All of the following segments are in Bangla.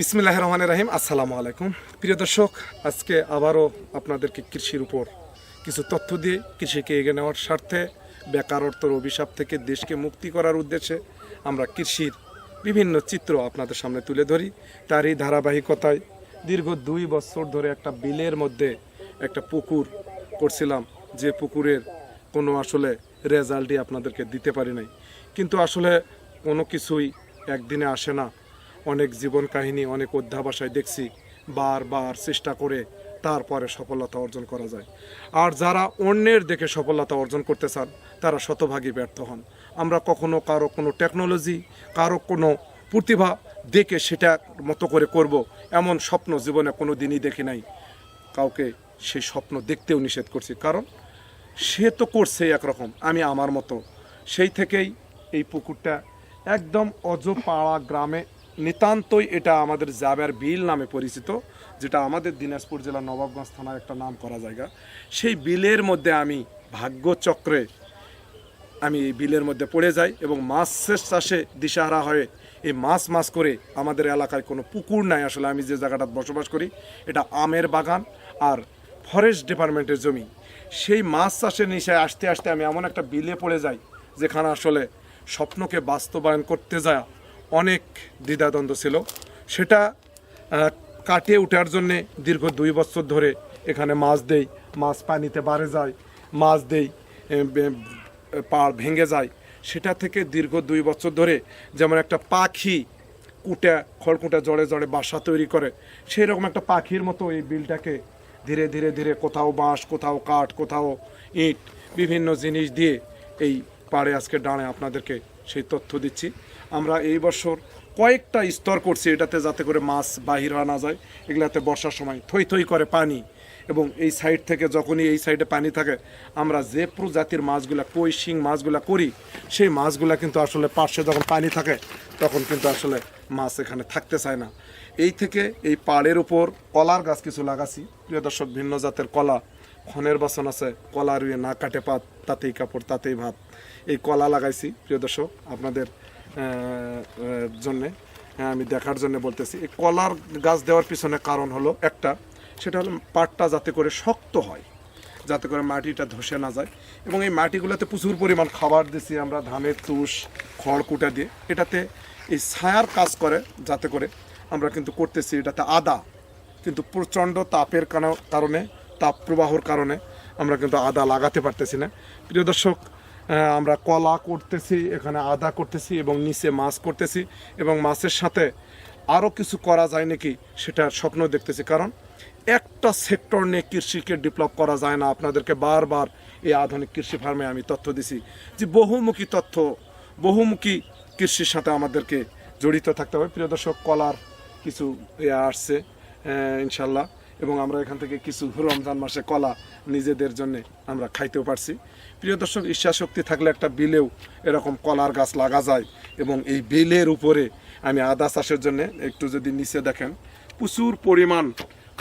বিসমিল্লাহ রহমান রাহিম আসসালামু আলাইকুম। প্রিয় দর্শক, আজকে আবারও আপনাদেরকে কৃষির উপর কিছু তথ্য দিয়ে কৃষিকে এগিয়ে নেওয়ার স্বার্থে বেকারত্বর অভিশাপ থেকে দেশকে মুক্তি করার উদ্দেশ্যে আমরা কৃষির বিভিন্ন চিত্র আপনাদের সামনে তুলে ধরি। তারই ধারাবাহিকতায় দীর্ঘ দুই বছর ধরে একটা বিলের মধ্যে একটা পুকুর করছিলাম। যে পুকুরের কোনো আসলে রেজাল্টই আপনাদেরকে দিতে পারি নাই। কিন্তু আসলে কোনো কিছুই একদিনে আসে না। অনেক জীবন কাহিনী, অনেক অধ্যাবসায় দেখছি বারবার চেষ্টা করে তারপরে সফলতা অর্জন করা যায়। আর যারা অন্যের দেখে সফলতা অর্জন করতে চান, তারা শতভাগী ব্যর্থ হন। আমরা কখনো কারও কোনো টেকনোলজি কারও কোনো প্রতিভা দেখে সেটা মতো করে করব, এমন স্বপ্ন জীবনে কোনো দিনই দেখি নাই। কাউকে সেই স্বপ্ন দেখতেও নিষেধ করছি, কারণ সে তো করছে একরকম, আমি আমার মতো। সেই থেকেই এই পুকুরটা একদম অজপাড়া গ্রামে নিতান্তই এটা আমাদের জাবের বিল নামে পরিচিত, যেটা আমাদের দিনাজপুর জেলা নবাবগঞ্জ থানার একটা নাম করা জায়গা। সেই বিলের মধ্যে আমি ভাগ্যচক্রে আমি এই বিলের মধ্যে পড়ে যাই এবং মাছের চাষে দিশাহারা হয়ে এই মাছ মাছ করে আমাদের এলাকায় কোনো পুকুর নাই আসলে আমি যে জায়গাটাতে বসবাস করি, এটা আমের বাগান আর ফরেস্ট ডিপার্টমেন্টের জমি। সেই মাছ চাষের নিশায় আসতে আসতে আমি এমন একটা বিলে পড়ে যাই, যেখানে আসলে স্বপ্নকে বাস্তবায়ন করতে যায় অনেক দ্বিধাদ্বন্দ্ব ছিল। সেটা কাটিয়ে ওঠার জন্যে দীর্ঘ দুই বছর ধরে এখানে মাছ দেই, মাছ পানিতে বাড়ে যায়, মাছ দেই পাড় ভেঙে যায়। সেটা থেকে দীর্ঘ দুই বছর ধরে যেমন একটা পাখি কুটা, খড়কুটা জড়ে জড়ে বাসা তৈরি করে সেই রকম একটা পাখির মতো এই বিলটাকে ধীরে ধীরে ধীরে কোথাও বাঁশ, কোথাও কাঠ, কোথাও ইট, বিভিন্ন জিনিস দিয়ে এই পাড়ে আজকে ডাঁড়ে আপনাদেরকে সেই তথ্য দিচ্ছি। আমরা এই বছর কয়েকটা স্তর করছি এটাতে যাতে করে মাছ বাহির হওয়া না যায়। এগুলাতে বর্ষার সময় থই থই করে পানি এবং এই সাইড থেকে যখনই এই সাইডে পানি থাকে, আমরা যে প্রজাতির মাছগুলা কই শিং মাছগুলা করি, সেই মাছগুলা কিন্তু আসলে পার্শ্বে যখন পানি থাকে, তখন কিন্তু আসলে মাছ এখানে থাকতে চায় না। এই থেকে এই পাড়ের উপর কলার গাছ কিছু লাগাছি। প্রিয় দর্শক, ভিন্ন জাতের কলা, খনের বাসন আছে, কলা রুয়ে না কাটে পাত, তাতেই কাপড়, তাতেই ভাত। এই কলা লাগাইছি। প্রিয় দর্শক, আপনাদের জন্যে আমি দেখার জন্য বলতেছি। এই কলার গাছ দেওয়ার পিছনে কারণ হলো একটা, সেটা হলো পাটটা যাতে করে শক্ত হয়, যাতে করে মাটিটা ধসে না যায়। এবং এই মাটিগুলোতে প্রচুর পরিমাণ খাবার দিছি আমরা, ধানের তুষ, খড় কুটা দিয়ে। এটাতে এই ছায়ার কাজ করে, যাতে করে আমরা কিন্তু করতেছি এটাতে আদা। কিন্তু প্রচণ্ড তাপের কারণে, তাপ প্রবাহর কারণে আমরা কিন্তু আদা লাগাতে পারতেছি না। প্রিয় দর্শক আমরা কলা করতেছি, এখানে আদা করতেছি এবং নিচে মাছ করতেছি এবং মাছের সাথে আরও কিছু করা যায় নাকি সেটার স্বপ্ন দেখতেছি। কারণ একটা সেক্টর নিয়ে কৃষিকে ডেভেলপ করা যায় না। আপনাদেরকে বারবার এই আধুনিক কৃষি ফার্মে আমি তথ্য দিছি যে বহুমুখী তথ্য, বহুমুখী কৃষির সাথে আমাদেরকে জড়িত থাকতে হবে। প্রিয় দর্শক, কলার কিছু ইয়ে আসছে ইনশাল্লাহ। এবং আমরা এখান থেকে কিছু রমজান মাসে কলা নিজেদের জন্য আমরা খাইতেও পারছি। প্রিয় দর্শক ইচ্ছা শক্তি থাকলে একটা বিলেও এরকম কলার গাছ লাগা যায় এবং এই বিলের উপরে আমি আদা চাষের জন্য একটু যদি নিচে দেখেন, প্রচুর পরিমাণ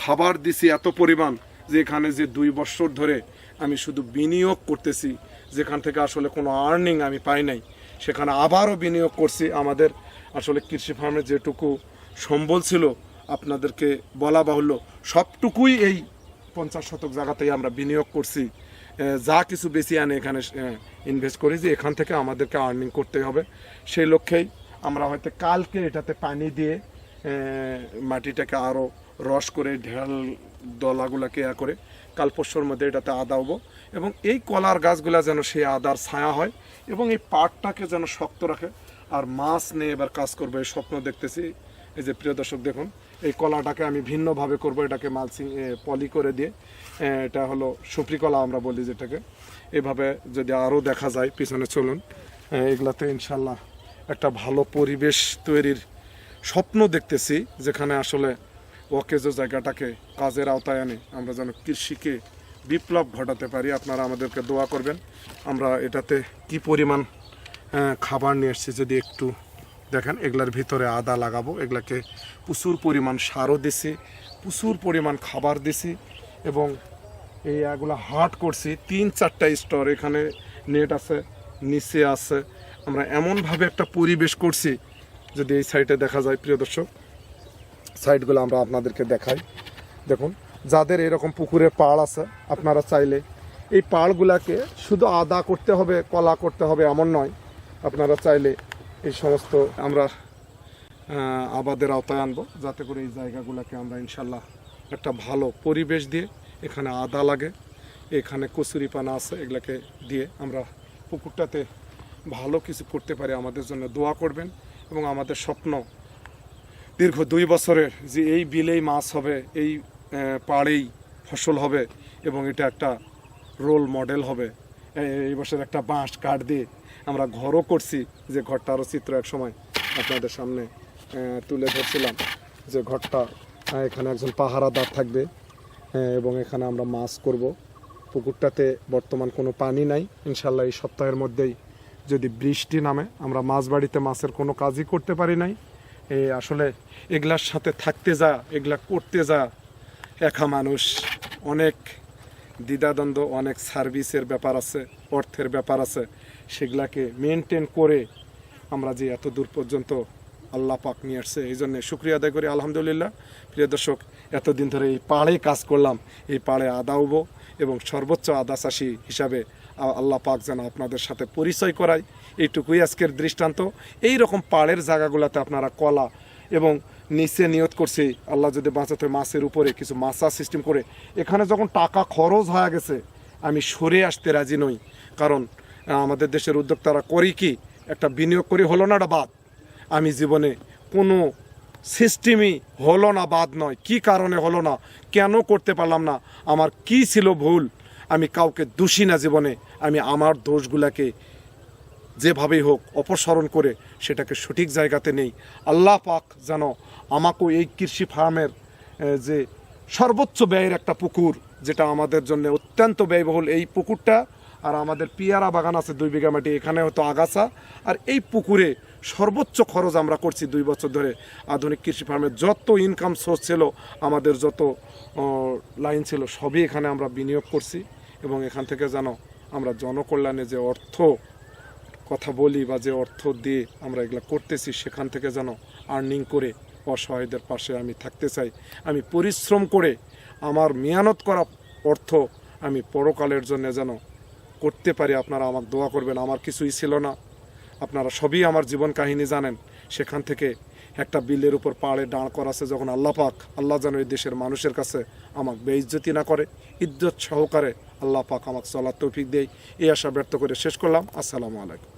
খাবার দিছি, এত পরিমাণ যে এখানে যে দুই বছর ধরে আমি শুধু বিনিয়োগ করতেছি, যেখান থেকে আসলে কোনো আর্নিং আমি পাই নাই, সেখানে আবারও বিনিয়োগ করছি আমাদের আসলে কৃষি ফার্মে যেটুকু সম্বল ছিল আপনাদেরকে বলা বাহুল্য, সবটুকুই এই পঞ্চাশ শতক জায়গাতেই আমরা বিনিয়োগ করছি। যা কিছু বেশি আনে এখানে ইনভেস্ট করি যে এখান থেকে আমাদেরকে আর্নিং করতে হবে। সেই লক্ষ্যেই আমরা হয়তো কালকে এটাতে পানি দিয়ে মাটিটাকে আরও রস করে, ঢেল দলাগুলাকে ইয়া করে কাল পরশুর মধ্যে এটাতে আদা হব এবং এই কলার গাছগুলা যেন সেই আদার ছায়া হয় এবং এই পাটটাকে যেন শক্ত রাখে। আর মাছ নিয়ে এবার কাজ করবে স্বপ্ন দেখতেছি। এই যে প্রিয় দর্শক দেখুন এই কলাটাকে আমি ভিন্নভাবে করব, এটাকে মালসিং পলি করে দিয়ে এটা হলো সুপ্রি কলা আমরা বলি যেটাকে। এভাবে যদি আরও দেখা যায়, পিছনে চলুন। এগুলাতে ইনশাল্লাহ একটা ভালো পরিবেশ তৈরির স্বপ্ন দেখতেছি, যেখানে আসলে অকেজ জায়গাটাকে কাজের আওতায় আনে, আমরা যেন কৃষিকে বিপ্লব ঘটাতে পারি। আপনারা আমাদেরকে দোয়া করবেন। আমরা এটাতে কি পরিমাণ খাবার নিয়ে এসেছি যদি একটু দেখেন, এগুলার ভিতরে আদা লাগাবো, এগুলাকে প্রচুর পরিমাণ সারও দিছি, প্রচুর পরিমাণ খাবার দিছি এবং এই এগুলো হাট করছি। তিন চারটা স্টোর এখানে নেট আছে, নিচে আছে। আমরা এমনভাবে একটা পরিবেশ করছি, যদি এই সাইডে দেখা যায়, প্রিয় দর্শক, সাইডগুলো আমরা আপনাদেরকে দেখাই। দেখুন, যাদের এরকম পুকুরের পাড় আছে, আপনারা চাইলে এই পাড়গুলাকে শুধু আদা করতে হবে, কলা করতে হবে, এমন নয়। আপনারা চাইলে এই সমস্ত আমরা আবাদের আওতায় আনব। যাতে করে এই জায়গাগুলোকে আমরা ইনশাল্লাহ একটা ভালো পরিবেশ দিয়ে এখানে আদা লাগে, এখানে কচুরি পানা আছে, এগুলাকে দিয়ে আমরা পুকুরটাতে ভালো কিছু করতে পারি। আমাদের জন্য দোয়া করবেন এবং আমাদের স্বপ্ন দীর্ঘ দুই বছরের যে এই বিলেই মাছ হবে, এই পাড়েই ফসল হবে এবং এটা একটা রোল মডেল হবে। এই- বছর একটা বাঁশ কাঠ দিয়ে আমরা ঘরও করছি যে ঘরটারও চিত্র এক সময় আপনাদের সামনে তুলে ধরছিলাম যে ঘরটা এখানে একজন পাহারাদার থাকবে এবং এখানে আমরা মাছ করব। পুকুরটাতে বর্তমান কোনো পানি নাই। ইনশাল্লাহ এই সপ্তাহের মধ্যেই যদি বৃষ্টি নামে, আমরা মাছ বাড়িতে মাছের কোনো কাজই করতে পারি নাই। এই আসলে এগুলার সাথে থাকতে যা, এগুলা করতে যা, একা মানুষ অনেক দ্বিধাদ্বন্দ্ব, অনেক সার্ভিসের ব্যাপার আছে, অর্থের ব্যাপার আছে। সেগুলাকে মেনটেন করে আমরা যে এত দূর পর্যন্ত আল্লাহ পাক নিয়ে আসছে, এই জন্য শুক্রিয়া আদায় করি, আলহামদুলিল্লাহ। প্রিয় দর্শক, এতদিন ধরে এই পাড়ে কাজ করলাম, এই পাড়ে আদা উব এবং সর্বোচ্চ আদা চাষি হিসাবে আল্লাহ পাক যেন আপনাদের সাথে পরিচয় করায়। এইটুকুই আজকের দৃষ্টান্ত। এই রকম পাড়ের জায়গাগুলোতে আপনারা কলা এবং নিচে নিয়ত করছি, আল্লাহ যদি বাঁচাতে মাছের উপরে কিছু মাছা সিস্টেম করে, এখানে যখন টাকা খরচ হয়ে গেছে, আমি সরে আসতে রাজি নই। কারণ আমাদের দেশের উদ্যোক্তারা করি কি? একটা বিনিয়োগ করি, হলো না বাদ? আমি জীবনে কোনো সিস্টেমই হলো না, বাদ নয়। কি কারণে হলো না? কেন করতে পারলাম না? আমার কি ছিল ভুল? আমি কাউকে দোষী না জীবনে। আমি আমার দোষগুলাকে যেভাবেই হোক অপসারণ করে সেটাকে সঠিক জায়গাতে নেই। আল্লাহ পাক যেন আমাকেও এই কৃষি ফার্মের যে সর্বোচ্চ ব্যয়ের একটা পুকুর, যেটা আমাদের জন্য অত্যন্ত ব্যয়বহুল, এই পুকুরটা আর আমাদের পিয়ারা বাগান আছে দুই বিঘা মাটি, এখানে হয়তো আগাছা। আর এই পুকুরে সর্বোচ্চ খরচ আমরা করছি দুই বছর ধরে। আধুনিক কৃষি ফার্মের যত ইনকাম সোর্স ছিল, আমাদের যত লাইন ছিল, সবই এখানে আমরা বিনিয়োগ করছি। এবং এখান থেকে যেন আমরা জনকল্যাণে যে অর্থ কথা বলি বা যে অর্থ দিয়ে আমরা এগুলো করতেছি, সেখান থেকে যেন আর্নিং করে অসহায়দের পাশে আমি থাকতে চাই। আমি পরিশ্রম করে আমার মেহনত করা অর্থ আমি পরকালের জন্য যেন করতে পারি, আপনারা আমার দোয়া করবেন, আমার কিছুই ছিল না। আপনারা সবই আমার জীবন কাহিনী জানেন। সেখান থেকে একটা বিলের উপর পাড়ে দাঁড় করাছে যখন আল্লাহ পাক, আল্লাহ যেন এই দেশের মানুষের কাছে আমাকে বেইজ্জতি না করে, ইজ্জত সহকারে আল্লাহ পাক আমাকে চলার তৌফিক দেয়। এই আশা ব্যর্থ করে শেষ করলাম। আসসালামু আলাইকুম।